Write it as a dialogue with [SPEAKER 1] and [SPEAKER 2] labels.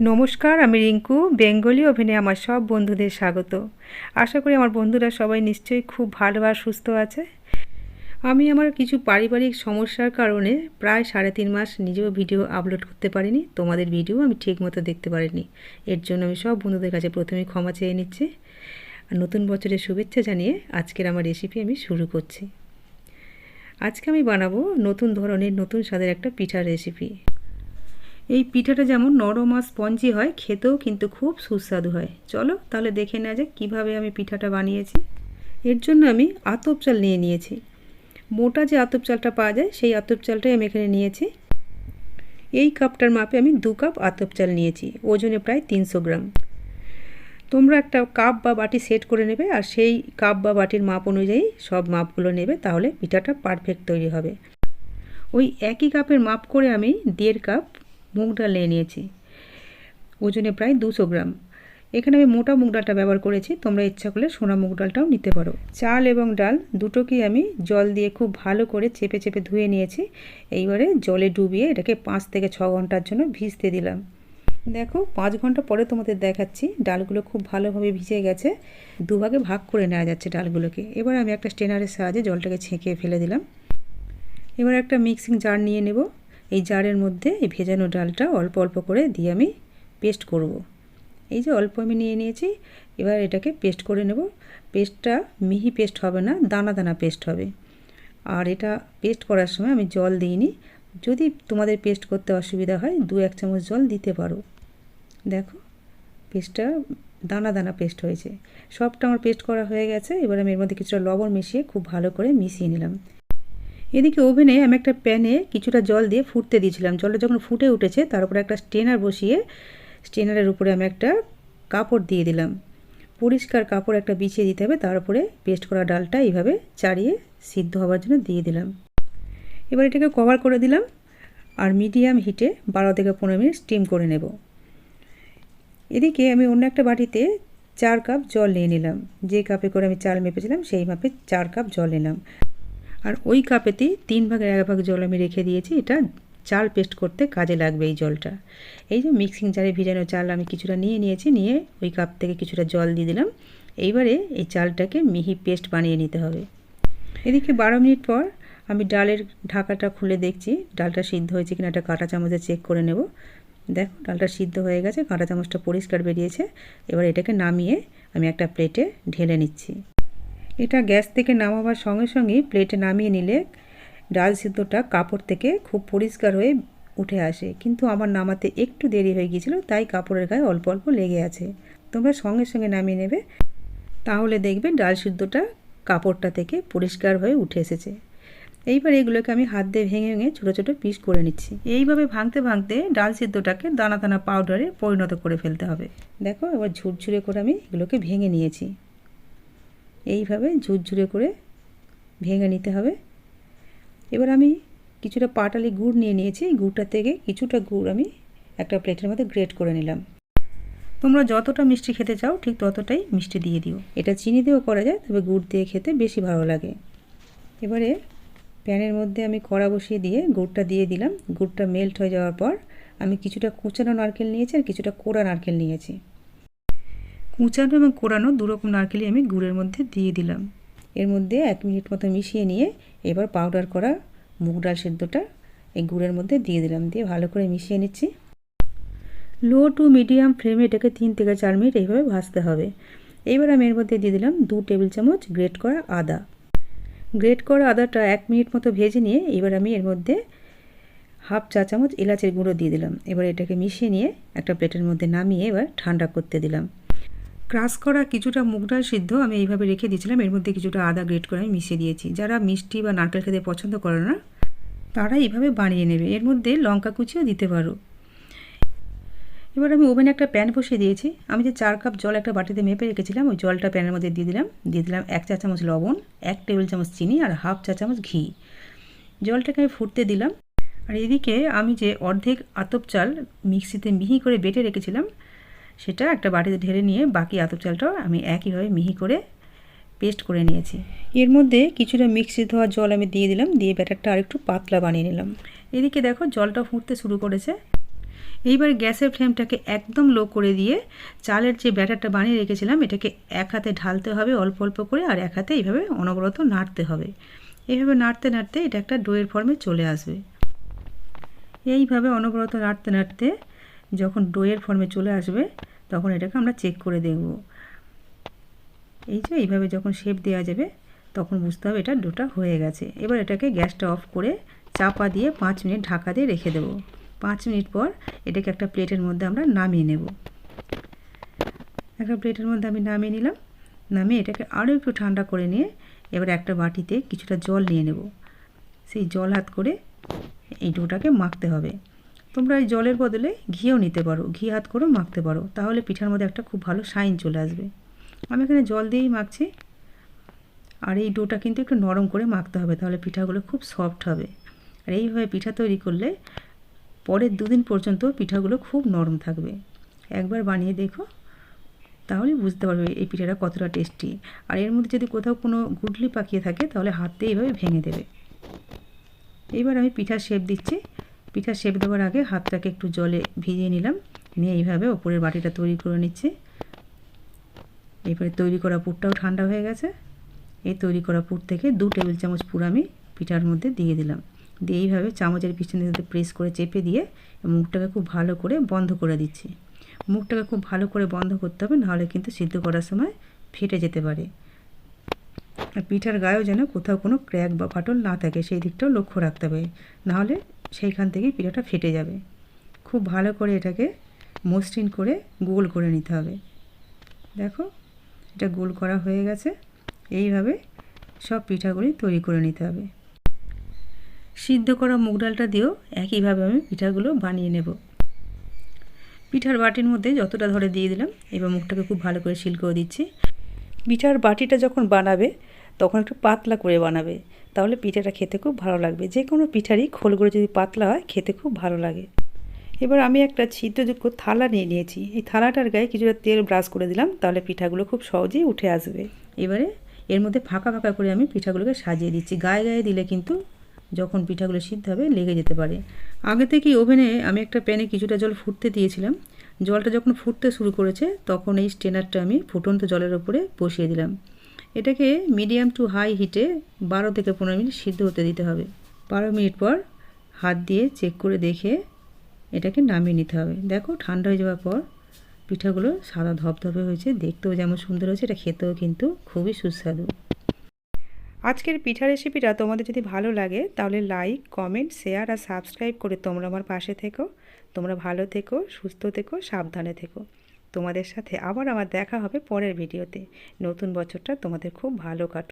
[SPEAKER 1] নমস্কার, আমি রিঙ্কু, বেঙ্গলি ওভেনে আমার সব বন্ধুদের স্বাগত। আশা করি আমার বন্ধুরা সবাই নিশ্চয়ই খুব ভালো আর সুস্থ আছে। আমি আমার কিছু পারিবারিক সমস্যার কারণে প্রায় সাড়ে তিন মাস নিজেও ভিডিও আপলোড করতে পারিনি, তোমাদের ভিডিও আমি ঠিক মতো দেখতে পারিনি। এর জন্য আমি সব বন্ধুদের কাছে প্রথমে ক্ষমা চেয়ে নিচ্ছি। আর নতুন বছরের শুভেচ্ছা জানিয়ে আজকের আমার রেসিপি আমি শুরু করছি। আজকে আমি বানাবো নতুন ধরনের, নতুন স্বাদের একটা পিঠার রেসিপি এই পিঠাটা যেমন নরম আর স্পঞ্জি হয়, খেতেও কিন্তু খুব সুস্বাদু হয়। চলো তাহলে দেখে নেওয়া যাক কীভাবে আমি পিঠাটা বানিয়েছি। এর জন্য আমি আতপ চাল নিয়ে নিয়েছি। মোটা যে আতপ চালটা পাওয়া যায়, সেই আতপ চালটাই আমি এখানে নিয়েছি। এই কাপটার মাপে আমি দু কাপ আতপ চাল নিয়েছি, ওজনে প্রায় তিনশো গ্রাম। তোমরা একটা কাপ বা বাটি সেট করে নেবে আর সেই কাপ বা বাটির মাপ অনুযায়ী সব মাপগুলো নেবে, তাহলে পিঠাটা পারফেক্ট তৈরি হবে। ওই একই কাপের মাপ করে আমি দেড় কাপ মুগ ডাল নিয়ে নিয়েছি। ওজনে প্রায় দুশো গ্রাম। এখানে আমি মোটা মুগ ডালটা ব্যবহার করেছি। তোমরা ইচ্ছা করলে সোনা মুগ ডালটাও নিতে পারো। চাল এবং ডাল দুটোকেই আমি জল দিয়ে খুব ভালো করে চেপে চেপে ধুয়ে নিয়েছি। এইবারে জলে ডুবিয়ে এটাকে পাঁচ থেকে ছ ঘণ্টার জন্য ভিজতে দিলাম। দেখো, পাঁচ ঘণ্টা পরে তোমাদের দেখাচ্ছি। ডালগুলো খুব ভালোভাবে ভিজে গেছে। দুভাগে ভাগ করে নেওয়া যাচ্ছে ডালগুলোকে। এবার আমি একটা স্টেনারের সাহায্যে জলটাকে ছেঁকে ফেলে দিলাম। এবার একটা মিক্সিং জার নিয়ে নেব। এই জারের মধ্যে এই ভেজানো ডালটা অল্প অল্প করে দিয়ে আমি পেস্ট করব। এই যে অল্প আমি নিয়ে নিয়েছি, এবার এটাকে পেস্ট করে নেব। পেস্টটা মিহি পেস্ট হবে না, দানা দানা পেস্ট হবে। আর এটা পেস্ট করার সময় আমি জল দিইনি। যদি তোমাদের পেস্ট করতে অসুবিধা হয়, দু এক চামচ জল দিতে পারো। দেখো, পেস্টটা দানা দানা পেস্ট হয়েছে। সবটা আমার পেস্ট করা হয়ে গেছে। এবার আমি এর মধ্যে কিছুটা লবণ মিশিয়ে খুব ভালো করে মিশিয়ে নিলাম। এদিকে ওভেনে আমি একটা প্যানে কিছুটা জল দিয়ে ফুটতে দিয়েছিলাম। জলটা যখন ফুটে উঠেছে, তার উপরে একটা স্টেনার বসিয়ে স্টেনারের উপরে আমি একটা কাপড় দিয়ে দিলাম। পরিষ্কার কাপড় একটা বিছিয়ে দিতে হবে, তার উপরে পেস্ট করা ডালটা এইভাবে চাড়িয়ে সিদ্ধ হওয়ার জন্য দিয়ে দিলাম। এবার এটাকে কভার করে দিলাম আর মিডিয়াম হিটে বারো থেকে পনেরো মিনিট স্টিম করে নেব। এদিকে আমি অন্য একটা বাটিতে চার কাপ জল নিয়ে নিলাম। যে কাপে করে আমি চাল মেপেছিলাম, সেই মাপে চার কাপ জল নিলাম। আর ওই কাপেতেই তিন ভাগের এক ভাগ জল আমি রেখে দিয়েছি, এটা চাল পেস্ট করতে কাজে লাগবে এই জলটা। এই যে মিক্সিং জারে ভিজানো চাল আমি কিছুটা নিয়ে নিয়েছি, নিয়ে ওই কাপ থেকে কিছুটা জল দিয়ে দিলাম। এইবারে এই চালটাকে মিহি পেস্ট বানিয়ে নিতে হবে। এদিকে বারো মিনিট পর আমি ডালের ঢাকাটা খুলে দেখছি, ডালটা সিদ্ধ হয়েছে কিনা একটা কাঁটা চামচে চেক করে নেব। দেখো, ডালটা সিদ্ধ হয়ে গেছে, কাঁটা চামচটা পরিষ্কার বেরিয়েছে। এবার এটাকে নামিয়ে আমি একটা প্লেটে ঢেলে নিচ্ছি। এটা গ্যাস থেকে নামাবার সঙ্গে সঙ্গেই প্লেটে নামিয়ে নিলে ডাল সিদ্ধটা কাপড় থেকে খুব পরিষ্কার হয়ে উঠে আসে। কিন্তু আমার নামাতে একটু দেরি হয়ে গিয়েছিল, তাই কাপড়ের গায়ে অল্প অল্প লেগে আছে। তোমরা সঙ্গে সঙ্গে নামিয়ে নেবে। তাহলে দেখবে ডাল সিদ্ধটা কাপড়টা থেকে পরিষ্কার হয়ে উঠে এসেছে। এইবার এগুলোকে আমি হাত দিয়ে ভেঙে ভেঙে ছোটো ছোটো পিস করে নিচ্ছি। এইভাবে ভাঙতে ভাঙতে ডাল সিদ্ধটাকে দানা দানা পাউডারে পরিণত করে ফেলতে হবে। দেখো এবার ঝুরঝুরে করে আমি এগুলোকে ভেঙে নিয়েছি। এইভাবে ঝুরঝুরে করে ভেঙে নিতে হবে। এবার আমি কিছুটা পাটালি গুড় নিয়ে নিয়েছি। গুড়টা থেকে কিছুটা গুড় আমি একটা প্লেটের মধ্যে গ্রেট করে নিলাম। তোমরা যতটা মিষ্টি খেতে চাও, ঠিক ততটাই মিষ্টি দিয়ে দিও। এটা চিনি দিয়েও করা যায়, তবে গুড় দিয়ে খেতে বেশি ভালো লাগে। এবারে প্যানের মধ্যে আমি কড়া বসিয়ে দিয়ে গুড়টা দিয়ে দিলাম। গুড়টা মেল্ট হয়ে যাওয়ার পর আমি কিছুটা কুচানো নারকেল নিয়েছি আর কিছুটা কোড়া নারকেল নিয়েছি। কুচানো এবং কোড়ানো দুরকম নারকেলই আমি গুড়ের মধ্যে দিয়ে দিলাম। এর মধ্যে এক মিনিট মতো মিশিয়ে নিয়ে এবার পাউডার করা মুগ ডাল সেদ্ধটা এই গুড়ের মধ্যে দিয়ে দিলাম। দিয়ে ভালো করে মিশিয়ে নিচ্ছি। লো টু মিডিয়াম ফ্লেমে এটাকে তিন থেকে চার মিনিট এইভাবে ভাজতে হবে। এইবার আমি এর মধ্যে দিয়ে দিলাম দু টেবিল চামচ গ্রেট করা আদা। গ্রেট করা আদাটা এক মিনিট মতো ভেজে নিয়ে এবার আমি এর মধ্যে হাফ চা চামচ এলাচের গুঁড়ো দিয়ে দিলাম। এবার এটাকে মিশিয়ে নিয়ে একটা প্লেটের মধ্যে নামিয়ে এবার ঠান্ডা করতে দিলাম। ক্রাশ করা কিছুটা মুগ ডাল সিদ্ধ আমি এইভাবে রেখে দিয়েছিলাম। এর মধ্যে কিছুটা আদা গ্রেট করে আমি মিশিয়ে দিয়েছি। যারা মিষ্টি বা নারকেল খেতে পছন্দ করে না, তারা এইভাবে বানিয়ে নেবে। এর মধ্যে লঙ্কা কুচিও দিতে পারো। এবার আমি ওভেনে একটা প্যান বসিয়ে দিয়েছি। আমি যে চার কাপ জল একটা বাটিতে মেপে রেখেছিলাম, ওই জলটা প্যানের মধ্যে দিয়ে দিলাম। দিয়ে দিলাম এক চা চামচ লবণ, এক টেবিল চামচ চিনি আর হাফ চা চামচ ঘি। জলটাকে আমি ফুটতে দিলাম। আর এদিকে আমি যে অর্ধেক আতপ চাল মিক্সিতে মিহি করে বেটে রেখেছিলাম সেটা একটা বাটিতে ঢেলে নিয়ে বাকি আতপ চালটাও আমি একইভাবে মিহি করে পেস্ট করে নিয়েছি। এর মধ্যে কিছুটা মিক্সি ধোয়া জল আমি দিয়ে দিলাম দিয়ে ব্যাটারটা আরেকটু পাতলা বানিয়ে নিলাম। এদিকে দেখো জলটা ফুটতে শুরু করেছে। এইবার গ্যাসের ফ্লেমটাকে একদম লো করে দিয়ে চালের যে ব্যাটারটা বানিয়ে রেখেছিলাম এটাকে এক হাতে ঢালতে হবে অল্প অল্প করে আর এক হাতে এইভাবে অনবরত নাড়তে হবে। এইভাবে নাড়তে নাড়তে এটা একটা ডোয়ের ফর্মে চলে আসবে। এইভাবে অনবরত নাড়তে নাড়তে যখন ডোয়ের ফর্মে চলে আসবে, তখন এটাকে আমরা চেক করে দেখব এই যে এইভাবে যখন শেপ দেওয়া যাবে, তখন বুঝতে হবে এটা ডোটা হয়ে গেছে। এবার এটাকে গ্যাসটা অফ করে চাপা দিয়ে পাঁচ মিনিট ঢাকা দিয়ে রেখে দেবো। পাঁচ মিনিট পর এটাকে একটা প্লেটের মধ্যে আমরা নামিয়ে নেব। একটা প্লেটের মধ্যে আমি নামিয়ে নিলাম। নামিয়ে এটাকে আরও একটু ঠান্ডা করে নিয়ে এবার একটা বাটিতে কিছুটা জল নিয়ে নেব। সেই জল হাত করে এই ডোটাকে মাখতে হবে। তোমরা এই জলের বদলে ঘিও নিতে পারো, ঘি হাত করেও মাখতে পারো। তাহলে পিঠার মধ্যে একটা খুব ভালো শাইন চলে আসবে। আমি এখানে জল দিয়েই মাখছি। আর এই ডোটা কিন্তু একটু নরম করে মাখতে হবে, তাহলে পিঠাগুলো খুব সফট হবে। আর এইভাবে পিঠা তৈরি করলে পরের দুদিন পর্যন্ত পিঠাগুলো খুব নরম থাকবে। একবার বানিয়ে দেখো, তাহলে বুঝতে পারবে এই পিঠাটা কতটা টেস্টি। আর এর মধ্যে যদি কোথাও কোনো গুডলি পাকিয়ে থাকে, তাহলে হাত এইভাবে ভেঙে দেবে। এইবার আমি পিঠার শেপ দিচ্ছি। পিঠার শেপ দেওয়ার আগে হাতটাকে একটু জলে ভিজিয়ে নিলাম। নিয়ে এইভাবে ওপরের বাটিটা তৈরি করে নিচ্ছি। এরপরে তৈরি করা পুরটাও ঠান্ডা হয়ে গেছে। এই তৈরি করা পুর থেকে দু টেবিল চামচ পুর আমি পিঠার মধ্যে দিয়ে দিলাম। দিয়ে এইভাবে চামচের পিছনে প্রেস করে চেপে দিয়ে মুখটাকে খুব ভালো করে বন্ধ করে দিচ্ছি। মুখটাকে খুব ভালো করে বন্ধ করতে হবে, নাহলে কিন্তু সিদ্ধ করার সময় ফেটে যেতে পারে। আর পিঠার গায়েও যেন কোথাও কোনো ক্র্যাক বা ফাটল না থাকে, সেই দিকটাও লক্ষ্য রাখতে হবে। নাহলে সেইখান থেকেই পিঠাটা ফেটে যাবে। খুব ভালো করে এটাকে মসৃণ করে গোল করে নিতে হবে। দেখো, এটা গোল করা হয়ে গেছে। এইভাবে সব পিঠাগুলি তৈরি করে নিতে হবে। সিদ্ধ করা মুগ ডালটা দিয়েও একইভাবে আমি পিঠাগুলো বানিয়ে নেব। পিঠার বাটির মধ্যে যতটা ধরে দিয়ে দিলাম, এবার মুখটাকে খুব ভালো করে শিল করে দিচ্ছি। পিঠার বাটিটা যখন বানাবে তখন একটু পাতলা করে বানাবে। তাহলে পিঠাটা খেতে খুব ভালো লাগবে। যে কোনো পিঠারই খোলগুলো যদি পাতলা হয়, খেতে খুব ভালো লাগে। এবার আমি একটা ছিদ্রযুক্ত থালা নিয়ে নিয়েছি। এই থালাটার গায়ে কিছুটা তেল ব্রাশ করে দিলাম, তাহলে পিঠাগুলো খুব সহজেই উঠে আসবে। এবারে এর মধ্যে ফাঁকা ফাঁকা করে আমি পিঠাগুলোকে সাজিয়ে দিচ্ছি। গায়ে গায়ে দিলে কিন্তু যখন পিঠাগুলো সিদ্ধ হবে, লেগে যেতে পারে। আগে থেকেই ওভেনে আমি একটা প্যানে কিছুটা জল ফুটতে দিয়েছিলাম। জলটা যখন ফুটতে শুরু করেছে, তখন এই স্টেনারটা আমি ফুটন্ত জলের ওপরে বসিয়ে দিলাম। এটাকে মিডিয়াম টু হাই হিটে বারো থেকে পনেরো মিনিট সিদ্ধ হতে দিতে হবে। বারো মিনিট পর হাত দিয়ে চেক করে দেখে এটাকে নামিয়ে নিতে হবে। দেখো ঠান্ডা হয়ে যাওয়ার পর পিঠাগুলো সাদা ধপধপে হয়েছে, দেখতেও যেমন সুন্দর হয়েছে, এটা খেতেও কিন্তু খুবই সুস্বাদু। আজকের পিঠা রেসিপিটা তোমাদের যদি ভালো লাগে তাহলে লাইক, কমেন্ট, শেয়ার আর সাবস্ক্রাইব করে তোমরা আমার পাশে থেকো। তোমরা ভালো থেকো, সুস্থ থেকো, সাবধানে থেকো। তোমাদের সাথে আবার আমার দেখা হবে পরের ভিডিওতে। নতুন বছরটা তোমাদের খুব ভালো কাটুক।